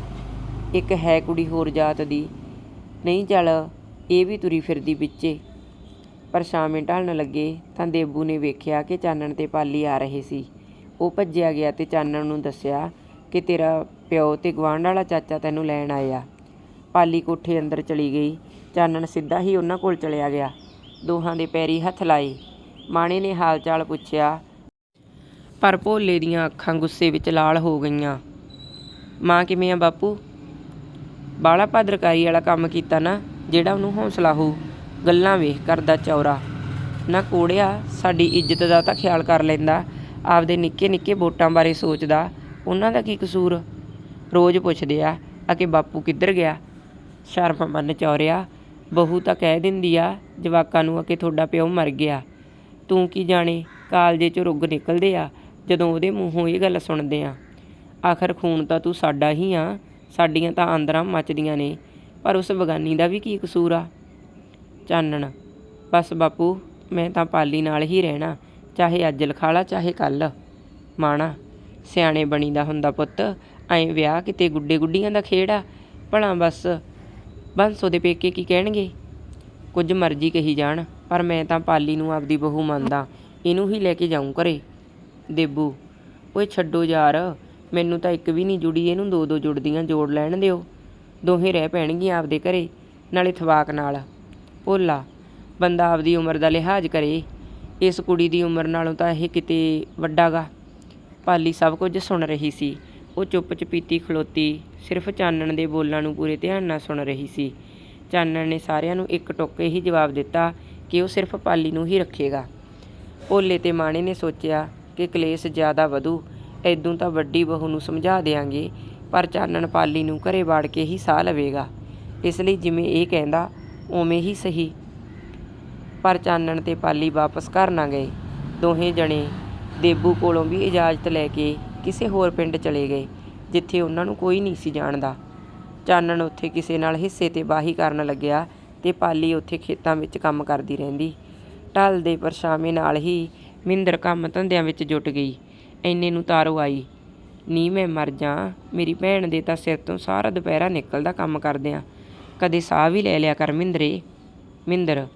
ਇੱਕ ਹੈ ਕੁੜੀ ਹੋਰ ਜਾਤ ਦੀ। ਨਹੀਂ ਚੱਲ, ਇਹ ਵੀ ਤੁਰੀ ਫਿਰਦੀ ਵਿੱਚੇ। ਪਰ ਸ਼ਾਮੇ ਢਲਣ ਲੱਗੇ ਤਾਂ ਦੇਬੂ ਨੇ ਵੇਖਿਆ ਕਿ ਚਾਨਣ ਤੇ ਪਾਲੀ ਆ ਰਹੇ ਸੀ। ਉਹ ਭੱਜਿਆ ਗਿਆ ਤੇ ਚਾਨਣ ਨੂੰ ਦੱਸਿਆ ਕਿ ਤੇਰਾ ਪਿਓ ਤੇ ਗਵਾਂਢ ਵਾਲਾ ਚਾਚਾ ਤੈਨੂੰ ਲੈਣ ਆਇਆ। ਪਾਲੀ ਕੋਠੇ ਅੰਦਰ ਚਲੀ ਗਈ। ਚਾਨਣ ਸਿੱਧਾ ਹੀ ਉਹਨਾਂ ਕੋਲ ਚਲਿਆ ਗਿਆ। ਦੋਹਾਂ ਦੇ ਪੈਰੀ ਹੱਥ ਲਾਏ। ਮਾਣੇ ਨੇ ਹਾਲ ਚਾਲ ਪੁੱਛਿਆ ਪਰ ਭੋਲੇ ਦੀਆਂ ਅੱਖਾਂ ਗੁੱਸੇ ਵਿੱਚ ਲਾਲ ਹੋ ਗਈਆਂ। ਮਾਂ ਕਿਵੇਂ ਆ ਬਾਪੂ? ਬਾਲਾ ਭਦਰਕਾਰੀ ਵਾਲਾ ਕੰਮ ਕੀਤਾ ਨਾ, ਜਿਹੜਾ ਉਹਨੂੰ ਹੌਸਲਾ ਹੋ ਗੱਲਾਂ ਵੇਖ ਕਰਦਾ ਚੌਰਾ। ਨਾ ਕੋੜਿਆ, ਸਾਡੀ ਇੱਜ਼ਤ ਦਾ ਤਾਂ ਖਿਆਲ ਕਰ ਲੈਂਦਾ। ਆਪਦੇ ਨਿੱਕੇ ਨਿੱਕੇ ਵੋਟਾਂ ਬਾਰੇ ਸੋਚਦਾ। ਉਹਨਾਂ ਦਾ ਕੀ ਕਸੂਰ? ਰੋਜ਼ ਪੁੱਛਦੇ ਆ ਅਕੇ ਬਾਪੂ ਕਿੱਧਰ ਗਿਆ? ਸ਼ਰਮ ਮੰਨ ਚੌਰਿਆ, ਬਹੂ ਤਾਂ ਕਹਿ ਦਿੰਦੀ ਆ, ਜਵਾਕਾਂ ਨੂੰ ਆ ਤੁਹਾਡਾ ਪਿਓ ਮਰ ਗਿਆ। ਤੂੰ ਕੀ ਜਾਣੇ, ਕਾਲਜੇ ਚੋਂ ਰੁੱਗ ਨਿਕਲਦੇ ਆ? ਜਦੋਂ ਉਹਦੇ ਮੂੰਹੋਂ ਇਹ ਗੱਲ ਸੁਣਦੇ ਆ, ਆਖਰ ਖੂਨ ਤਾਂ ਤੂੰ ਸਾਡਾ ਹੀ ਆ, ਸਾਡੀਆਂ ਤਾਂ ਆਂਦਰਾਂ ਮੱਚਦੀਆਂ ਨੇ, ਪਰ ਉਸ ਬਗਾਨੀ ਦਾ ਵੀ ਕੀ ਕਸੂਰ ਆ? ਚਾਨਣ, ਬਸ ਬਾਪੂ, ਮੈਂ ਤਾਂ ਪਾਲੀ ਨਾਲ ਹੀ ਰਹਿਣਾ, ਚਾਹੇ ਅੱਜ ਲਖਾਲਾ, ਚਾਹੇ ਕੱਲ ਮਾਣਾ, ਸਿਆਣੇ ਬਣੀ ਦਾ ਹੁੰਦਾ ਪੁੱਤ, ਐਂ ਵਿਆਹ ਕਿਤੇ ਗੁੱਡੇ ਗੁੱਡੀਆਂ ਦਾ ਖੇਡ ਆ ਭਲਾ ਬਸ, ਬੰਸੋ ਦੇ ਪੇਕੇ ਕੀ ਕਹਿਣਗੇ? ਕੁਝ ਮਰਜ਼ੀ ਕਹੀ ਜਾਣ, ਪਰ ਮੈਂ ਤਾਂ ਪਾਲੀ ਨੂੰ ਆਪਦੀ ਬਹੂ ਮੰਨਦਾ, ਇਹਨੂੰ ਹੀ ਲੈ ਕੇ ਜਾਊਂ ਘਰੇ। ਦੇਬੂ। ਓਏ ਛੱਡੋ ਯਾਰ, ਮੈਨੂੰ ਤਾਂ ਇੱਕ ਵੀ ਨਹੀਂ ਜੁੜੀ, ਇਹਨੂੰ ਦੋ ਦੋ ਜੁੜਦੀਆਂ ਜੋੜ ਲੈਣ ਦਿਓ। ਦੋਹੇ ਰਹਿ ਪੈਣਗੀਆਂ ਆਪਦੇ ਘਰੇ, ਨਾਲੇ ਥਵਾਕ ਨਾਲ। ਭੋਲਾ, ਬੰਦਾ ਆਪਦੀ ਉਮਰ ਦਾ ਲਿਹਾਜ਼ ਕਰੇ। ਇਸ ਕੁੜੀ ਦੀ ਉਮਰ ਨਾਲੋਂ ਤਾਂ ਇਹ ਕਿਤੇ ਵੱਡਾਗਾ। ਪਾਲੀ ਸਭ ਕੁਝ ਸੁਣ ਰਹੀ ਸੀ। ਉਹ ਚੁੱਪ ਚਪੀਤੀ ਖਲੋਤੀ, ਸਿਰਫ ਚਾਨਣ ਦੇ ਬੋਲਾਂ ਨੂੰ ਪੂਰੇ ਧਿਆਨ ਨਾਲ ਸੁਣ ਰਹੀ ਸੀ। ਚਾਨਣ ਨੇ ਸਾਰਿਆਂ ਨੂੰ ਇੱਕ ਟੁੱਕ ਹੀ ਜਵਾਬ ਦਿੱਤਾ ਕਿ ਉਹ ਸਿਰਫ ਪਾਲੀ ਨੂੰ ਹੀ ਰੱਖੇਗਾ। ਭੋਲੇ ਤੇ ਮਾਣੇ ਨੇ ਸੋਚਿਆ ਕਿ ਕਲੇਸ਼ ਜ਼ਿਆਦਾ ਵਧੂ ਐਦੋਂ ਤਾਂ ਵੱਡੀ ਬਹੂ ਨੂੰ ਸਮਝਾ ਦੇਾਂਗੇ ਪਰ ਚਾਨਣ ਪਾਲੀ ਨੂੰ ਘਰੇ ਬਾੜ ਕੇ ਹੀ ਸਾਹ ਲਵੇਗਾ। ਇਸ ਲਈ ਜਿਵੇਂ ਇਹ ਕਹਿੰਦਾ, ਉਵੇਂ ਹੀ ਸਹੀ। ਪਰ ਚਾਨਣ ਤੇ ਪਾਲੀ ਵਾਪਸ ਘਰ ਨਾ ਗਏ। ਦੋਹੇ ਜਣੇ ਦੇਬੂ ਕੋਲੋਂ ਵੀ ਇਜਾਜ਼ਤ ਲੈ ਕੇ ਕਿਸੇ ਹੋਰ ਪਿੰਡ ਚਲੇ ਗਏ, ਜਿੱਥੇ ਉਹਨਾਂ ਨੂੰ ਕੋਈ ਨਹੀਂ ਸੀ ਜਾਣਦਾ। ਚਾਨਣ ਉੱਥੇ ਕਿਸੇ ਨਾਲ ਹਿੱਸੇ ਤੇ ਬਾਹੀ ਕਰਨ ਲੱਗਿਆ ਤੇ ਪਾਲੀ ਉੱਥੇ ਖੇਤਾਂ ਵਿੱਚ ਕੰਮ ਕਰਦੀ ਰਹਿੰਦੀ। ਢਲ ਦੇ ਪਰਛਾਵੇਂ ਨਾਲ ਹੀ ਮਿੰਦਰ ਕੰਮ ਧੰਦਿਆਂ ਵਿੱਚ ਜੁਟ ਗਈ। ਐਨੇ ਨੂੰ ਤਾਰੋ ਆਈ। ਨੀ, ਮੈਂ ਮਰ ਜਾ। ਮੇਰੀ ਭੈਣ ਦੇ ਤਾਂ ਸਿਰ ਤੋਂ ਸਾਰਾ ਦੁਪਹਿਰਾ ਨਿਕਲਦਾ ਕੰਮ ਕਰਦਿਆਂ। ਕਦੇ ਸਾਹ ਵੀ ਲੈ ਲਿਆ ਕਰ ਮਿੰਦਰੇ। ਮਿੰਦਰ,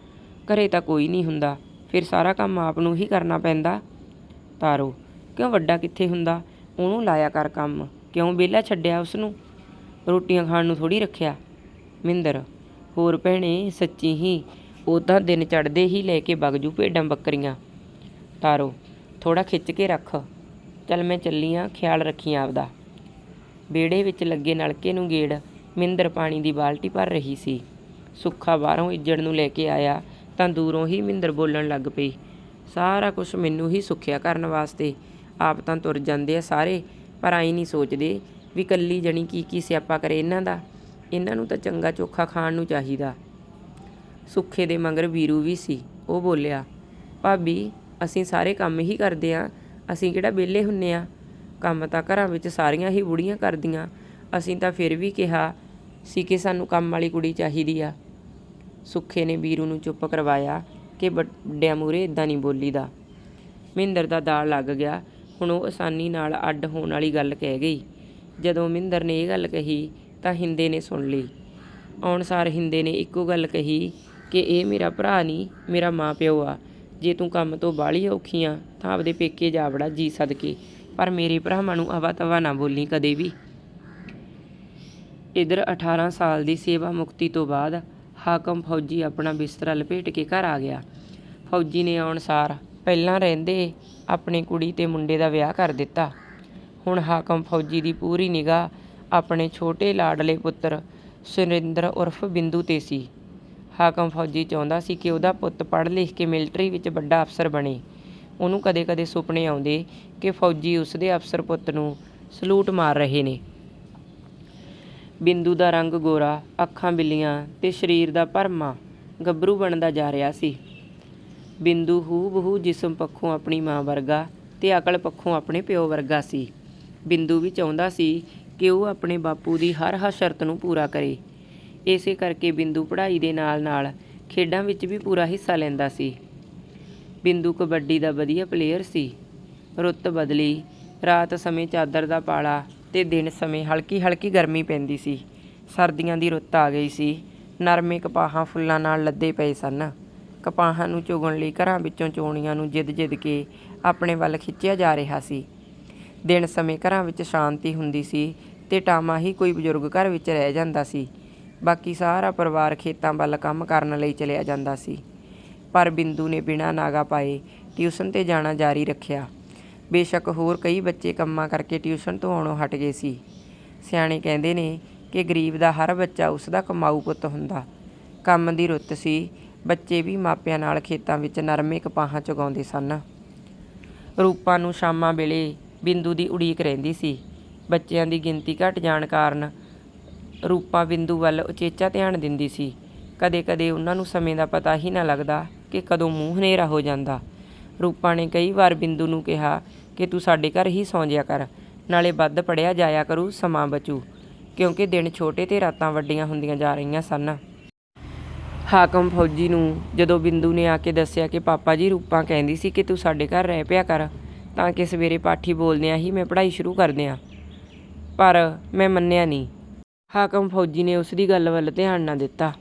ਘਰੇ ਤਾਂ ਕੋਈ ਨਹੀਂ ਹੁੰਦਾ। ਫਿਰ ਸਾਰਾ ਕੰਮ ਆਪ ਨੂੰ ਹੀ ਕਰਨਾ ਪੈਂਦਾ? ਤਾਰੋ, ਕਿਉਂ ਵੱਡਾ ਕਿੱਥੇ ਹੁੰਦਾ? ਉਹਨੂੰ ਲਾਇਆ ਕਰ ਕੰਮ। ਕਿਉਂ ਵਿਹਲਾ ਛੱਡਿਆ ਉਸ ਨੂੰ ਰੋਟੀਆਂ ਖਾਣ ਨੂੰ ਥੋੜੀ ਰੱਖਿਆ। ਮਿੰਦਰ, ਹੋਰ ਭੈਣੇ, ਸੱਚੀ ਹੀ, ਉਹ ਤਾਂ ਦਿਨ ਚੜ੍ਹਦੇ ਹੀ ਲੈ ਕੇ ਬਗਜੂ ਭੇਡਾਂ ਬੱਕਰੀਆਂ। ਤਾਰੋ ਥੋੜਾ ਖਿੱਚ ਕੇ ਰੱਖ। ਚੱਲ ਮੈਂ ਚੱਲੀ ਆਂ, ਖਿਆਲ ਰੱਖੀ ਆਪਦਾ। ਵਿਹੜੇ ਵਿੱਚ ਲੱਗੇ ਨਲਕੇ ਨੂੰ ਗੇੜ, ਮਿੰਦਰ ਪਾਣੀ ਦੀ ਬਾਲਟੀ ਭਰ ਰਹੀ ਸੀ। ਸੁੱਖਾ ਬਾਹਰੋਂ ਇੱਜੜ ਨੂੰ ਲੈ ਕੇ ਆਇਆ, ਤਾਂ ਦੂਰੋਂ ਹੀ ਮਿੰਦਰ ਬੋਲਣ ਲੱਗ ਪਈ, ਸਾਰਾ ਕੁਝ ਮੈਨੂੰ ਹੀ ਸੁੱਖਿਆ ਕਰਨ ਵਾਸਤੇ। ਆਪ ਤਾਂ ਤੁਰ ਜਾਂਦੇ ਆ ਸਾਰੇ, ਪਰ ਆਈ ਨਹੀਂ ਸੋਚਦੇ ਵੀ ਕੱਲੀ ਜਣੀ ਕੀ ਕੀ ਸਿਆਪਾ ਕਰੇ ਇਹਨਾਂ ਦਾ। ਇਹਨਾਂ ਨੂੰ ਤਾਂ ਚੰਗਾ ਚੋਖਾ ਖਾਣ ਨੂੰ ਚਾਹੀਦਾ। ਸੁੱਖੇ ਦੇ ਮਗਰ ਵੀਰੂ ਵੀ ਸੀ। ਉਹ ਬੋਲਿਆ, ਭਾਬੀ ਅਸੀਂ ਸਾਰੇ ਕੰਮ ਹੀ ਕਰਦੇ ਆ ਅਸੀਂ ਕਿਹੜਾ ਵਿਹਲੇ ਹੁੰਨੇ ਆ ਕੰਮ ਤਾਂ ਘਰਾਂ ਵਿੱਚ ਸਾਰੀਆਂ ਹੀ ਬੁੜੀਆਂ ਕਰਦੀਆਂ। ਅਸੀਂ ਤਾਂ ਫਿਰ ਵੀ ਕਿਹਾ ਸੀ ਕਿ ਸਾਨੂੰ ਕੰਮ ਵਾਲੀ ਕੁੜੀ ਚਾਹੀਦੀ ਆ। ਸੁੱਖੇ ਨੇ ਵੀਰੂ ਨੂੰ ਚੁੱਪ ਕਰਵਾਇਆ ਕਿ ਵੱਡਿਆਂ ਮੂਰੇ ਇਦਾਂ ਨਹੀਂ ਬੋਲੀਦਾ। ਮਹਿੰਦਰ ਦਾ ਦਾਲ ਲੱਗ ਗਿਆ। ਹੁਣ ਉਹ ਆਸਾਨੀ ਨਾਲ ਅੱਡ ਹੋਣ ਵਾਲੀ ਗੱਲ ਕਹਿ ਗਈ। ਜਦੋਂ ਮਹਿੰਦਰ ਨੇ ਇਹ ਗੱਲ ਕਹੀ ਤਾਂ ਹਿੰਦੇ ਨੇ ਸੁਣ ਲਈ। ਆਉਣ ਸਾਰ ਹਿੰਦੇ ਨੇ ਇੱਕੋ ਗੱਲ ਕਹੀ ਕਿ ਇਹ ਮੇਰਾ ਭਰਾ ਨਹੀਂ, ਮੇਰਾ ਮਾਂ ਪਿਓ ਆ। ਜੇ ਤੂੰ ਕੰਮ ਤੋਂ ਬਾਹਲੀ ਔਖੀ ਆ, ਤਾਂ ਆਪਦੇ ਪੇਕੇ ਜਾ ਵੜਾ ਜੀ ਸਦਕੇ। ਪਰ ਮੇਰੇ ਭਰਾਵਾਂ ਨੂੰ ਹਵਾ ਤਵਾ ਨਾ ਬੋਲੀ ਕਦੇ ਵੀ। ਇਧਰ 18 ਸਾਲ ਦੀ ਸੇਵਾ ਮੁਕਤੀ ਤੋਂ ਬਾਅਦ ਹਾਕਮ ਫੌਜੀ ਆਪਣਾ ਬਿਸਤਰਾ ਲਪੇਟ ਕੇ ਘਰ ਆ ਗਿਆ। ਫੌਜੀ ਨੇ ਆਉਣ ਸਾਰ ਪਹਿਲਾਂ ਰਹਿੰਦੇ ਆਪਣੇ ਕੁੜੀ ਤੇ ਮੁੰਡੇ ਦਾ ਵਿਆਹ ਕਰ ਦਿੱਤਾ। ਹੁਣ ਹਾਕਮ ਫੌਜੀ ਦੀ ਪੂਰੀ ਨਿਗਾਹ ਆਪਣੇ ਛੋਟੇ ਲਾਡਲੇ ਪੁੱਤਰ ਸੁਰਿੰਦਰ ਉਰਫ ਬਿੰਦੂ ਤੇ ਸੀ। ਹਾਕਮ ਫੌਜੀ ਚਾਹੁੰਦਾ ਸੀ ਕਿ ਉਹਦਾ ਪੁੱਤ ਪੜ੍ਹ ਲਿਖ ਕੇ ਮਿਲਟਰੀ ਵਿੱਚ ਵੱਡਾ ਅਫਸਰ ਬਣੇ। ਉਹਨੂੰ ਕਦੇ-ਕਦੇ ਸੁਪਨੇ ਆਉਂਦੇ ਕਿ ਫੌਜੀ ਉਸਦੇ ਅਫਸਰ ਪੁੱਤ ਨੂੰ ਸਲੂਟ ਮਾਰ ਰਹੇ ਨੇ। ਬਿੰਦੂ ਦਾ ਰੰਗ ਗੋਰਾ, ਅੱਖਾਂ ਬਿੱਲੀਆਂ ਤੇ ਸਰੀਰ ਦਾ ਭਰਮਾ ਗੱਭਰੂ ਬਣਦਾ ਜਾ ਰਿਹਾ ਸੀ। ਬਿੰਦੂ ਹੂ-ਬਹੂ ਜਿਸਮ ਪੱਖੋਂ ਆਪਣੀ ਮਾਂ ਵਰਗਾ ਤੇ ਅਕਲ ਪੱਖੋਂ ਆਪਣੇ ਪਿਓ ਵਰਗਾ ਸੀ। ਬਿੰਦੂ ਵੀ ਚਾਹੁੰਦਾ ਸੀ ਕਿ ਉਹ ਆਪਣੇ ਬਾਪੂ ਦੀ ਹਰ ਹਸ਼ਰਤ ਨੂੰ ਪੂਰਾ ਕਰੇ। ਇਸੇ ਕਰਕੇ ਬਿੰਦੂ ਪੜ੍ਹਾਈ ਦੇ ਨਾਲ-ਨਾਲ ਖੇਡਾਂ ਵਿੱਚ ਵੀ ਪੂਰਾ ਹਿੱਸਾ ਲੈਂਦਾ ਸੀ। ਬਿੰਦੂ ਕਬੱਡੀ ਦਾ ਵਧੀਆ ਪਲੇਅਰ ਸੀ। ਰੁੱਤ ਬਦਲੀ, ਰਾਤ ਸਮੇਂ ਚਾਦਰ ਦਾ ਪਾਲਾ ਤੇ ਦਿਨ ਸਮੇਂ ਹਲਕੀ ਹਲਕੀ ਗਰਮੀ ਪੈਂਦੀ ਸੀ। ਸਰਦੀਆਂ ਦੀ ਰੁੱਤ ਆ ਗਈ ਸੀ। ਨਰਮੇ ਕਪਾਹਾਂ ਫੁੱਲਾਂ ਨਾਲ ਲੱਦੇ ਪਏ ਸਨ। ਕਪਾਹਾਂ ਨੂੰ ਚੁਗਣ ਲਈ ਘਰਾਂ ਵਿੱਚੋਂ ਚੋਣੀਆਂ ਨੂੰ ਜਿੱਦ-ਜਿੱਦ ਕੇ ਆਪਣੇ ਵੱਲ ਖਿੱਚਿਆ ਜਾ ਰਿਹਾ ਸੀ। ਦਿਨ ਸਮੇਂ ਘਰਾਂ ਵਿੱਚ ਸ਼ਾਂਤੀ ਹੁੰਦੀ ਸੀ ਤੇ ਟਾਮਾ ਹੀ ਕੋਈ ਬਜ਼ੁਰਗ ਘਰ ਵਿੱਚ ਰਹਿ ਜਾਂਦਾ ਸੀ। ਬਾਕੀ ਸਾਰਾ ਪਰਿਵਾਰ ਖੇਤਾਂ ਵੱਲ ਕੰਮ ਕਰਨ ਲਈ ਚਲਿਆ ਜਾਂਦਾ ਸੀ। ਪਰ ਬਿੰਦੂ ਨੇ ਬਿਨਾਂ ਨਾਗਾ ਪਾਏ ਟਿਊਸ਼ਨ ਤੇ ਜਾਣਾ ਜਾਰੀ ਰੱਖਿਆ। ਬੇਸ਼ੱਕ ਹੋਰ ਕਈ ਬੱਚੇ ਕੰਮਾਂ ਕਰਕੇ ਟਿਊਸ਼ਨ ਤੋਂ ਆਉਣੋਂ ਹਟ ਗਏ ਸੀ। ਸਿਆਣੇ ਕਹਿੰਦੇ ਨੇ ਕਿ ਗਰੀਬ ਦਾ ਹਰ ਬੱਚਾ ਉਸ ਦਾ ਕਮਾਊ ਪੁੱਤ ਹੁੰਦਾ। ਕੰਮ ਦੀ ਰੁੱਤ ਸੀ, ਬੱਚੇ ਵੀ ਮਾਪਿਆਂ ਨਾਲ ਖੇਤਾਂ ਵਿੱਚ ਨਰਮੇ ਕਪਾਹਾਂ ਚੁਗਾਉਂਦੇ ਸਨ। ਰੂਪਾਂ ਨੂੰ ਸ਼ਾਮਾਂ ਵੇਲੇ ਬਿੰਦੂ ਦੀ ਉਡੀਕ ਰਹਿੰਦੀ ਸੀ। ਬੱਚਿਆਂ ਦੀ ਗਿਣਤੀ ਘਟ ਜਾਣ ਕਾਰਨ ਰੂਪਾ ਬਿੰਦੂ ਵੱਲ ਉਚੇਚਾ ਧਿਆਨ ਦਿੰਦੀ ਸੀ। ਕਦੇ-ਕਦੇ ਉਹਨਾਂ ਨੂੰ ਸਮੇਂ ਦਾ ਪਤਾ ਹੀ ਨਾ ਲੱਗਦਾ ਕਿ ਕਦੋਂ ਮੂੰਹ ਹਨੇਰਾ ਹੋ ਜਾਂਦਾ। ਰੂਪਾ ਨੇ ਕਈ ਵਾਰ ਬਿੰਦੂ ਨੂੰ ਕਿਹਾ ਕਿ ਤੂੰ ਸਾਡੇ ਘਰ ਹੀ ਸੌਂ ਜਿਆ ਕਰ, ਨਾਲੇ ਵੱਧ ਪੜਿਆ ਜਾਇਆ ਕਰੂ, ਸਮਾਂ ਬਚੂ, ਕਿਉਂਕਿ ਦਿਨ ਛੋਟੇ ਤੇ ਰਾਤਾਂ ਵੱਡੀਆਂ ਹੁੰਦੀਆਂ ਜਾ ਰਹੀਆਂ ਸਨ। ਹਾਕਮ ਫੌਜੀ ਨੂੰ ਜਦੋਂ ਬਿੰਦੂ ਨੇ ਆ ਕੇ ਦੱਸਿਆ ਕਿ ਪਾਪਾ ਜੀ ਰੂਪਾ ਕਹਿੰਦੀ ਸੀ ਕਿ ਤੂੰ ਸਾਡੇ ਘਰ ਰਹਿ ਪਿਆ ਕਰ, ਤਾਂ ਕਿ ਸਵੇਰੇ ਪਾਠੀ ਬੋਲਦਿਆਂ ਹੀ ਮੈਂ ਪੜ੍ਹਾਈ ਸ਼ੁਰੂ ਕਰ ਦਿਆਂ। ਪਰ ਮੈਂ ਮੰਨਿਆ ਨਹੀਂ। ਹਾਕਮ ਫੌਜੀ ਨੇ ਉਸ ਦੀ ਗੱਲ ਵੱਲ ਧਿਆਨ ਨਾ ਦਿੱਤਾ।